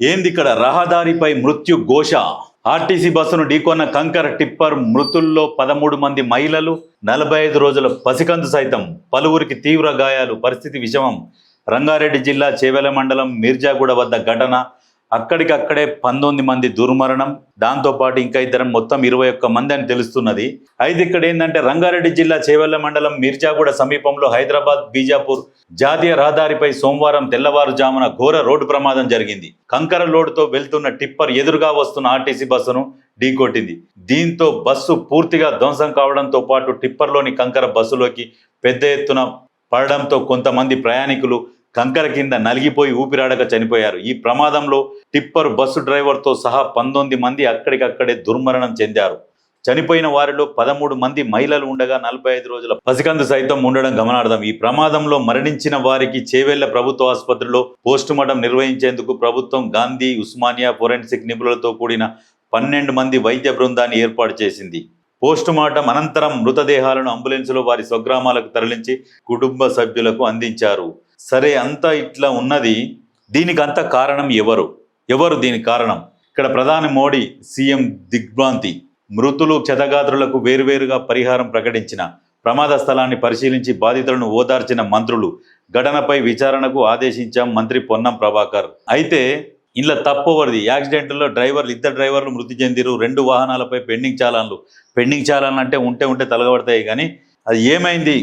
ఏంది ఇక్కడ రహదారిపై మృత్యు ఘోష? ఆర్టీసీ బస్సును ఢీకొన్న కంకర టిప్పర్ మృతుల్లో పదమూడు మంది మహిళలు నలభై ఐదు రోజుల పసికందు సైతం పలువురికి తీవ్ర గాయాలు పరిస్థితి విషమం. రంగారెడ్డి జిల్లా చేవెల మండలం మీర్జాగూడ వద్ద ఘటన. అక్కడికక్కడే పంతొమ్మిది మంది దుర్మరణం దాంతోపాటు ఇంకా ఇద్దరం మొత్తం ఇరవై ఒక్క మంది అని తెలుస్తున్నది. అయితే ఇక్కడ ఏంటంటే రంగారెడ్డి జిల్లా చేవెళ్ళ మండలం మీర్జాగూడ సమీపంలో హైదరాబాద్ బీజాపూర్ జాతీయ రహదారిపై సోమవారం తెల్లవారుజామున ఘోర రోడ్డు ప్రమాదం జరిగింది. కంకర లోడుతో వెళ్తున్న టిప్పర్ ఎదురుగా వస్తున్న ఆర్టీసీ బస్సును ఢీకొట్టింది. దీంతో బస్సు పూర్తిగా ధ్వంసం కావడంతో పాటు టిప్పర్లోని కంకర బస్సులోకి పెద్ద ఎత్తున పడడంతో కొంతమంది ప్రయాణికులు కంకర కింద నలిగిపోయి ఊపిరాడక చనిపోయారు. ఈ ప్రమాదంలో టిప్పర్ బస్సు డ్రైవర్తో సహా పంతొమ్మిది మంది అక్కడికక్కడే దుర్మరణం చెందారు. చనిపోయిన వారిలో పదమూడు మంది మహిళలు ఉండగా నలభై ఐదు రోజుల పసికందు సైతం ఉండడం గమనార్థం ఈ ప్రమాదంలో మరణించిన వారికి చేవెళ్ళ ప్రభుత్వ ఆసుపత్రిలో పోస్టుమార్టం నిర్వహించేందుకు ప్రభుత్వం గాంధీ ఉస్మానియా ఫోరెన్సిక్ నిపుణులతో కూడిన పన్నెండు మంది వైద్య బృందాన్ని ఏర్పాటు చేసింది. పోస్టుమార్టం అనంతరం మృతదేహాలను అంబులెన్సులో వారి స్వగ్రామాలకు తరలించి కుటుంబ సభ్యులకు అందించారు. సరే అంతా ఇట్లా ఉన్నది. దీనికి అంత కారణం ఎవరు? ఎవరు దీని కారణం? ఇక్కడ ప్రధాని మోడీ సీఎం దిగ్భ్రాంతి మృతులు క్షతగాత్రులకు వేరువేరుగా పరిహారం ప్రకటించిన ప్రమాద స్థలాన్ని పరిశీలించి బాధితులను ఓదార్చిన మంత్రులు ఘటనపై విచారణకు ఆదేశించాం మంత్రి పొన్నం ప్రభాకర్. అయితే ఇంట్లో తప్పవరిది. యాక్సిడెంట్లో డ్రైవర్లు ఇద్దరు డ్రైవర్లు మృతి చెందిరు రెండు వాహనాలపై పెండింగ్ చాలాన్లు. పెండింగ్ చాలాన్లు అంటే ఉంటే ఉంటే తలగబడతాయి కానీ అది ఏమైంది?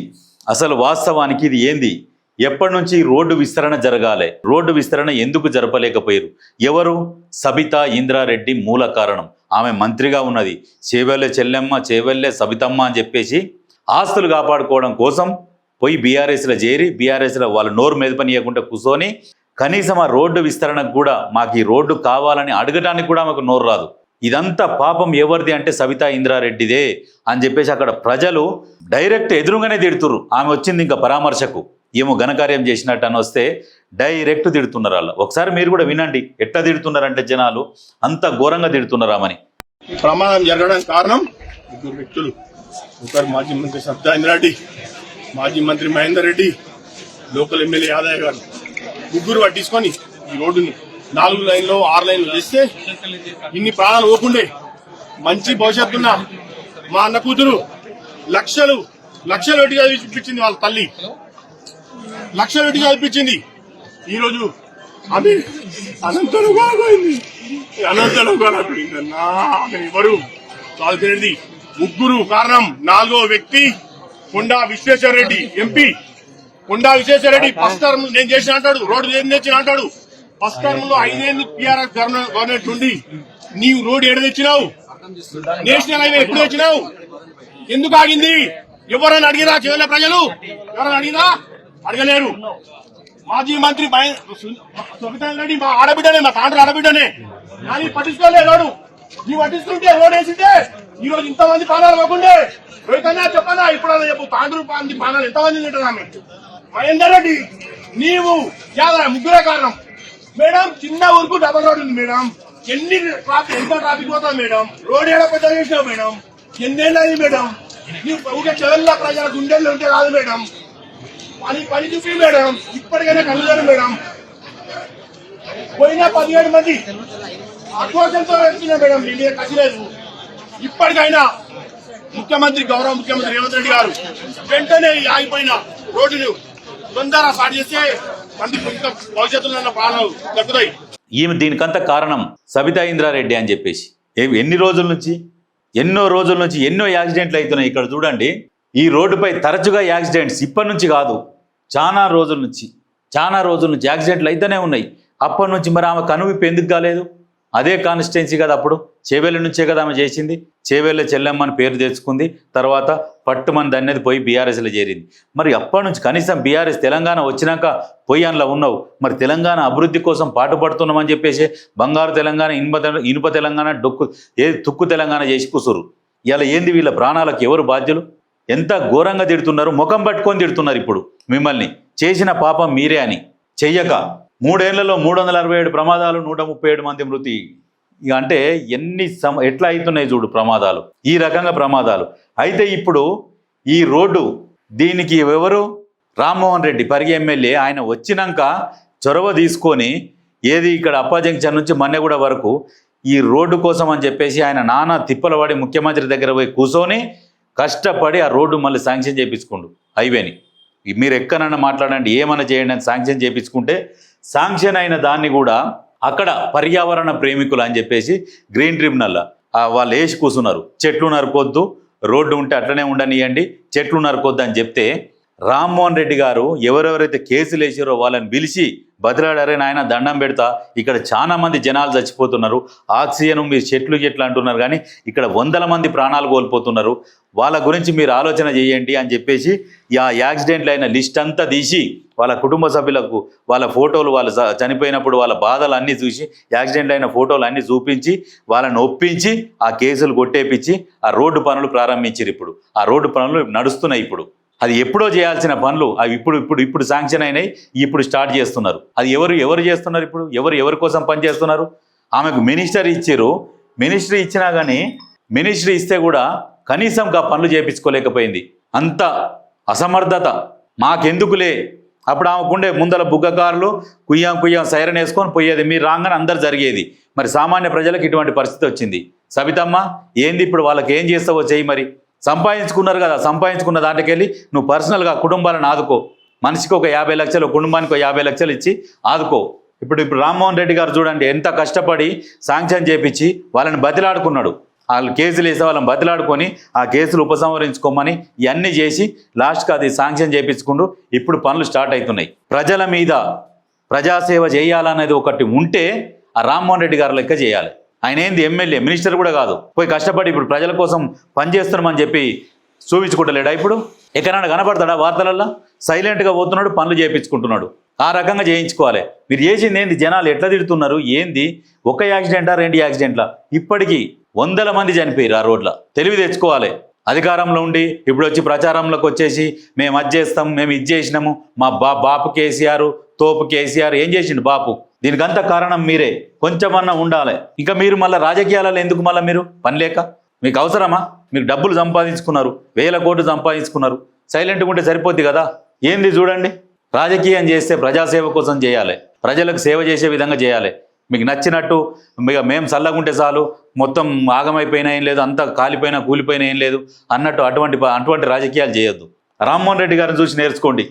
అసలు వాస్తవానికి ఇది ఏంది? ఎప్పటి నుంచి రోడ్డు విస్తరణ జరగాలి? రోడ్డు విస్తరణ ఎందుకు జరపలేకపోయారు? ఎవరు? సబితా ఇంద్రారెడ్డి మూల కారణం. ఆమె మంత్రిగా ఉన్నది. చేవెళ్ళే చెల్లెమ్మ చేవెళ్ళే సబితమ్మ అని చెప్పేసి ఆస్తులు కాపాడుకోవడం కోసం పోయి బీఆర్ఎస్లో చేరి బీఆర్ఎస్లో వాళ్ళ నోరు మెదపనీయకుండా కూర్చొని కనీసం ఆ రోడ్డు విస్తరణకు కూడా మాకు ఈ రోడ్డు కావాలని అడగడానికి కూడా మాకు నోరు రాదు. ఇదంతా పాపం ఎవరిది అంటే సవితా ఇంద్రారెడ్డిదే అని చెప్పేసి అక్కడ ప్రజలు డైరెక్ట్ ఎదురుగానే తిడుతురు ఆమె వచ్చింది ఇంకా పరామర్శకు. ఏమో ఘనకార్యం చేసినట్టు అని వస్తే డైరెక్ట్ తిడుతున్నారు వాళ్ళు. ఒకసారి మీరు కూడా వినండి. ఎట్లా తిడుతున్నారంటే జనాలు? అంత ఘోరంగా తిడుతున్నారామని ప్రమాదం జరగడానికి కారణం ఇద్దరు వ్యక్తులు. ఒకరు మాజీ మంత్రి సత్యేంద్ర రెడ్డి మాజీ మంత్రి మహేందర్ రెడ్డి లోకల్ ఎమ్మెల్యే యాదయ్య గారు. ముగ్గురు పట్టించుకొని ఈ రోడ్డుని నాలుగు లైన్లో ఆరు లైన్లు చేస్తే ఇన్ని ప్రాణాలు పోకుండే. మంచి భవిష్యత్తున్న మా అన్న కూతురు లక్షలు లక్షలు వెట్టిగా చూపించింది వాళ్ళ తల్లి. వెట్టిగా చూపించింది ఈ రోజు ఆమె అనంతరంగా పోయింది అనంతరంగా పోయిందన్నా ఆమె ఎవరు? కాదు తెలియదు. ముగ్గురు కారణం. నాలుగో వ్యక్తి Konda Vishweshwar Reddy MP. Konda Vishweshwar Reddy first term నేను చేసిన అంటాడు రోడ్డు నేను తెచ్చిన అంటాడు. ఫస్ట్ టర్మ్లో ఐదేళ్ళు టీఆర్ఎస్ గవర్నమెంట్ ఉండి నీవు రోడ్డు ఎడ తెచ్చినావు? నేషనల్ హైవే ఎప్పుడు తెచ్చినావు? ఎందుకు ఆగింది? ఎవరైనా అడిగిరా చివరి ప్రజలు? ఎవరైనా అడిగిరా? అడగలేరు. మాజీ మంత్రి భయ- రెడ్డి మా ఆడబిడ్డనే మా తాండ్రు ఆడబిడ్డనే. కానీ పట్టించుకోలేదు రోడ్డు. నీ పట్టించుకుంటే రోడ్ వేసింటే ఈ రోజు ఇంతమంది పానాలు కాకుండే రోహితన్నా చెప్పనా? ఇప్పుడు చెప్పు. తాండ్రు మంది పానాలు ఎంతమంది తింటారు మహేందర్ రెడ్డి నీవు యాదరా ముగ్గురే కారణం. మేడం చిన్న ఊరుకు డబల్ రోడ్ ఉంది మేడం. ఎన్ని ట్రాఫిక్ ఎంత ట్రాఫిక్ పోతుంది మేడం? రోడ్ ఏడ పెద్ద చేసినావు మేడం? ఎన్నేళ్ళు అయింది మేడం? నీవు ఊరికే చెవెళ్ళ ప్రజల గుండెల్లో ఉంటే కాదు మేడం. పని పని చూపి మేడం. ఇప్పటికైనా కలుగుతారు మేడం. పోయినా పదిహేడు మంది. ఆక్రోశంతో వెళ్తున్నా మేడం మీ మీద కసిలేదు. ఇప్పటికైనా ముఖ్యమంత్రి గౌరవ ముఖ్యమంత్రి రేవంత్ రెడ్డి గారు వెంటనే ఆగిపోయిన రోడ్డును తొందర స్టార్ట్ చేస్తే మంది భవిష్యత్తులో ప్రాణాలు దక్కుతాయి ఈమె దీనికంత కారణం సబితా ఇంద్రారెడ్డి అని చెప్పేసి. ఎన్ని రోజుల నుంచి? ఎన్నో రోజుల నుంచి ఎన్నో యాక్సిడెంట్లు అవుతున్నాయి ఇక్కడ చూడండి. ఈ రోడ్డుపై తరచుగా యాక్సిడెంట్స్ ఇప్పటి నుంచి కాదు. చాలా రోజుల నుంచి చాలా రోజుల నుంచి యాక్సిడెంట్లు అయితేనే ఉన్నాయి. అప్పటి నుంచి మరి ఆమె కనువిప్పు ఎందుకు కాలేదు? అదే కాన్స్టిట్యున్సీ కదా అప్పుడు. చేవేళ్ళ నుంచే కదా ఆమె చేసింది. చేవేళ్ళ చెల్లెమ్మని పేరు తెచ్చుకుంది. తర్వాత పట్టుమని దన్నది పోయి బీఆర్ఎస్లో చేరింది. మరి అప్పటి నుంచి కనీసం బీఆర్ఎస్ తెలంగాణ వచ్చినాక పోయి అందులో ఉన్నావు. మరి తెలంగాణ అభివృద్ధి కోసం పాటుపడుతున్నామని చెప్పేసి బంగారు తెలంగాణ ఇనుప ఇనుప తెలంగాణ డొక్కు ఏ తుక్కు తెలంగాణ చేసి కూసురు ఇలా ఏంది వీళ్ళ ప్రాణాలకు ఎవరు బాధ్యులు? ఎంత ఘోరంగా తిడుతున్నారు ముఖం పట్టుకొని తిడుతున్నారు ఇప్పుడు మిమ్మల్ని. చేసిన పాపం మీరే అని. చెయ్యక. మూడేళ్ళలో మూడు వందల అరవై ఏడు ప్రమాదాలు నూట ముప్పై ఏడు మంది మృతి. ఇక అంటే ఎన్ని సమ ఎట్లా అవుతున్నాయి చూడు ప్రమాదాలు. ఈ రకంగా ప్రమాదాలు. అయితే ఇప్పుడు ఈ రోడ్డు దీనికి ఎవరు? రామ్మోహన్ రెడ్డి. పరిగి ఎమ్మెల్యే. ఆయన వచ్చినాక చొరవ తీసుకొని ఏది ఇక్కడ అప్పా జంక్షన్ నుంచి మన్నెగూడ వరకు ఈ రోడ్డు కోసం అని చెప్పేసి ఆయన నానా తిప్పలవాడి ముఖ్యమంత్రి దగ్గర పోయి కూర్చొని కష్టపడి ఆ రోడ్డు మళ్ళీ శాంక్షన్ చేయించుకుండు హైవేని. మీరు ఎక్కడన్నా మాట్లాడండి ఏమన్నా చేయండి అని శాంక్షన్ చేయించుకుంటే శాంక్షన్ అయిన దాన్ని కూడా అక్కడ పర్యావరణ ప్రేమికులు అని చెప్పేసి గ్రీన్ ట్రిబ్యునల్ వాళ్ళు వేసి కూర్చున్నారు. చెట్లు నరకొద్దు రోడ్డు ఉంటే అట్లనే ఉండనియండి చెట్లు నరకొద్దు అని చెప్తే రామ్మోహన్ రెడ్డి గారు ఎవరెవరైతే కేసులు వేసారో వాళ్ళని పిలిచి బతిలాడారే నాయన దండం పెడతా. ఇక్కడ చాలా మంది జనాలు చచ్చిపోతున్నారు. ఆక్సిజన్ మీరు చెట్లు చెట్లు అంటున్నారు కానీ ఇక్కడ వందల మంది ప్రాణాలు కోల్పోతున్నారు. వాళ్ళ గురించి మీరు ఆలోచన చేయండి అని చెప్పేసి ఆ యాక్సిడెంట్లు అయిన లిస్ట్ అంతా తీసి వాళ్ళ కుటుంబ సభ్యులకు వాళ్ళ ఫోటోలు వాళ్ళు చనిపోయినప్పుడు వాళ్ళ బాధలు అన్నీ చూసి యాక్సిడెంట్ అయిన ఫోటోలు అన్నీ చూపించి వాళ్ళని ఒప్పించి ఆ కేసులు కొట్టేపించి ఆ రోడ్డు పనులు ప్రారంభించారు ఇప్పుడు. ఆ రోడ్డు పనులు నడుస్తున్నాయి ఇప్పుడు. అది ఎప్పుడో చేయాల్సిన పనులు అవి ఇప్పుడు ఇప్పుడు ఇప్పుడు శాంక్షన్ అయినాయి ఇప్పుడు స్టార్ట్ చేస్తున్నారు. అది ఎవరు ఎవరు చేస్తున్నారు ఇప్పుడు? ఎవరు ఎవరి కోసం పని చేస్తున్నారు? ఆమెకు మినిస్టర్ ఇచ్చారు. మినిస్ట్రీ ఇచ్చినా కానీ మినిస్ట్రీ ఇస్తే కూడా కనీసం ఆ పనులు చేయించుకోలేకపోయింది అంత అసమర్థత. మాకెందుకులే? అప్పుడు ఆమెకుండే ముందల బుగ్గకారులు కుయ్యాం కుయ్యాం సైరన్ వేసుకొని పోయేది. మీరు రాగానే అందరు జరిగేది. మరి సామాన్య ప్రజలకు ఇటువంటి పరిస్థితి వచ్చింది. సబితమ్మ ఏంది ఇప్పుడు వాళ్ళకి ఏం చేస్తావో చెయ్యి మరి. సంపాదించుకున్నారు కదా సంపాదించుకున్న దాంట్లోకి వెళ్ళి నువ్వు పర్సనల్గా కుటుంబాలను ఆదుకో. మనిషికి ఒక యాభై లక్షలు కుటుంబానికి ఒక యాభై లక్షలు ఇచ్చి ఆదుకో. ఇప్పుడు ఇప్పుడు రామ్మోహన్ రెడ్డి గారు చూడండి ఎంత కష్టపడి శాంక్షన్ చేపించి వాళ్ళని బతిలాడుకున్నాడు. వాళ్ళు కేసులు వేసే వాళ్ళని బతిలాడుకొని ఆ కేసులు ఉపసంహరించుకోమని ఇవన్నీ చేసి లాస్ట్కి అది శాంక్షన్ చేయించుకుంటూ ఇప్పుడు పనులు స్టార్ట్ అవుతున్నాయి. ప్రజల మీద ప్రజాసేవ చేయాలనేది ఒకటి ఉంటే ఆ రామ్మోహన్ రెడ్డి గారు లెక్క చేయాలి. ఆయన ఏంది ఎమ్మెల్యే? మినిస్టర్ కూడా కాదు. పోయి కష్టపడి ఇప్పుడు ప్రజల కోసం పనిచేస్తున్నామని చెప్పి చూపించుకుంటలేడా ఇప్పుడు? ఎక్కడైనా కనపడతాడా వార్తలల్లో? సైలెంట్గా పోతున్నాడు పనులు చేయించుకుంటున్నాడు ఆ రకంగా చేయించుకోవాలి. మీరు చేసింది ఏంది? జనాలు ఎట్లా తిడుతున్నారు? ఏంది? ఒక యాక్సిడెంటా? రెండు యాక్సిడెంట్లా? ఇప్పటికీ వందల మంది చనిపోయారు ఆ రోడ్ల. తెలివి తెచ్చుకోవాలి. అధికారంలో ఉండి ఇప్పుడు వచ్చి ప్రచారంలోకి వచ్చేసి మేము అది చేస్తాం మేము ఇది చేసినాము. మా బా బాపు కేసీఆర్ తోపు కేసీఆర్ ఏం చేసిండు బాపు? దీనికంత కారణం మీరే. కొంచెమన్నా ఉండాలి. ఇంకా మీరు మళ్ళీ రాజకీయాలలో ఎందుకు మళ్ళీ మీరు? పని లేక? మీకు అవసరమా? మీకు డబ్బులు సంపాదించుకున్నారు వేల కోట్లు సంపాదించుకున్నారు. సైలెంట్గా ఉంటే సరిపోద్ది కదా? ఏంది చూడండి? రాజకీయం చేస్తే ప్రజాసేవ కోసం చేయాలి. ప్రజలకు సేవ చేసే విధంగా చేయాలి. మీకు నచ్చినట్టు ఇక మేము చల్లగుంటే చాలు మొత్తం ఆగమైపోయినా ఏం లేదు అంతా కాలిపోయినా కూలిపోయినా ఏం లేదు అన్నట్టు అటువంటి అటువంటి రాజకీయాలు చేయొద్దు. రామ్మోహన్ రెడ్డి గారిని చూసి నేర్చుకోండి.